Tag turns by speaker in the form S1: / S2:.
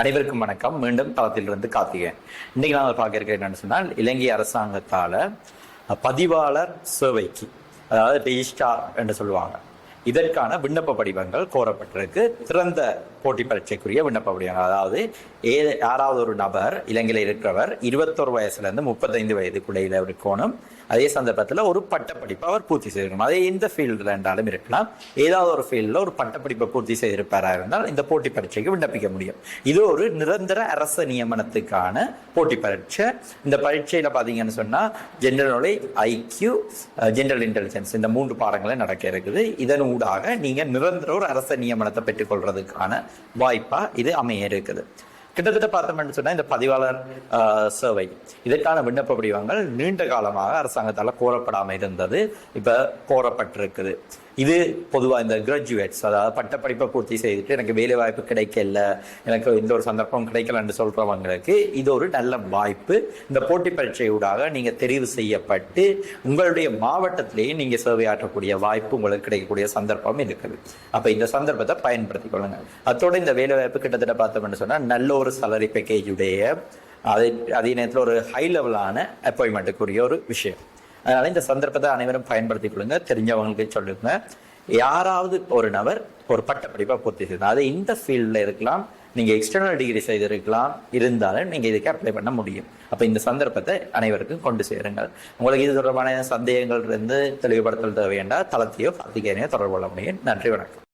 S1: அனைவருக்கும் வணக்கம். மீண்டும் தளத்திலிருந்து கார்த்திகேயன் இன்னைக்கு நான் பார்க்க இருக்கிறேன் என்னன்னு சொன்னால் இலங்கை அரசாங்கத்தால பதிவாளர் சேவைக்கு அதாவது ரெஜிஸ்டார் என்று சொல்லுவாங்க. இதற்கான விண்ணப்ப படிவங்கள் கோரப்பட்டிருக்கு. திறந்த போட்டி பரீட்சைக்குரிய விண்ணப்ப படிவங்கள். அதாவது ஏ யாராவது ஒரு நபர் இலங்கையில் இருக்கிறவர் இருபத்தொரு வயசுலேருந்து முப்பத்தைந்து வயதுக்குள்ளையில் இருக்கணும் அதே சந்தர்ப்பத்தில் ஒரு பட்டப்படிப்பை அவர் பூர்த்தி செய்யணும் அதே எந்த ஃபீல்டில் இருந்தாலும் இருக்கலாம். ஏதாவது ஒரு ஃபீல்டில் ஒரு பட்டப்படிப்பை பூர்த்தி செய்திருப்பாராக இருந்தால் இந்த போட்டி பரீட்சைக்கு விண்ணப்பிக்க முடியும். இது ஒரு நிரந்தர அரச நியமனத்துக்கான போட்டி பரீட்சை. இந்த பரீட்சையில் பார்த்தீங்கன்னு சொன்னால் general knowledge IQ general intelligence இந்த மூன்று பாடங்களும் நடக்க இருக்குது. இதன் ஊடாக நீங்கள் நிரந்தர ஒரு அரச நியமனத்தை பெற்றுக்கொள்றதுக்கான வாய்ப்பாக இது அமைய இருக்குது. கிட்டத்தட்ட பார்த்தோம்னு சொன்னால் இந்த பதிவாளர் சேவை இதற்கான விண்ணப்ப படிவங்கள் நீண்ட காலமாக அரசாங்கத்தால் கோரப்படாமல் இருந்தது. இப்போ கோரப்பட்டிருக்குது. இது பொதுவாக இந்த கிராஜுவேட்ஸ் அதாவது பட்டப்படிப்பை பூர்த்தி செய்துட்டு எனக்கு வேலை வாய்ப்பு கிடைக்கல எனக்கு எந்த ஒரு சந்தர்ப்பம் கிடைக்கலன்னு சொல்கிறவங்களுக்கு இது ஒரு நல்ல வாய்ப்பு. இந்த போட்டி பரீட்சையூடாக நீங்கள் தெரிவு செய்யப்பட்டு உங்களுடைய மாவட்டத்திலேயே சேவை சேவையாற்றக்கூடிய வாய்ப்பு உங்களுக்கு கிடைக்கக்கூடிய சந்தர்ப்பம் இருக்குது. அப்போ இந்த சந்தர்ப்பத்தை பயன்படுத்திக் கொள்ளுங்கள் அதோட இந்த வேலை வாய்ப்பு கிட்டத்தட்ட பார்த்தோம்னு சொன்னால் நல்ல ஒரு ஒரு சேலரி உடைய அதே அதே நேரத்தில் ஒரு ஹை லெவலான அப்பாயின்மெண்ட்டுக்குரிய ஒரு விஷயம். அதனால் இந்த சந்தர்ப்பத்தை அனைவரும் பயன்படுத்திக் கொள்ளுங்க. தெரிஞ்சவங்களுக்கு சொல்லுங்க. யாராவது ஒரு நபர் ஒரு பட்டப்படிப்பை பூர்த்தி செய்யணும் அது இந்த ஃபீல்டில் இருக்கலாம் நீங்கள் எக்ஸ்டர்னல் டிகிரி செய்திருக்கலாம் இருந்தாலும் நீங்கள் இதுக்கு அப்ளை பண்ண முடியும். அப்போ இந்த சந்தர்ப்பத்தை அனைவருக்கும் கொண்டு சேருங்கள். உங்களுக்கு இது தொடர்பான சந்தேகங்கள் இருந்து தெளிவுபடுத்தல் தேவையென்றால் தளத்தையோ கார்த்திகேயனையோ தொடர்பு கொள்ள முடியும். நன்றி வணக்கம்.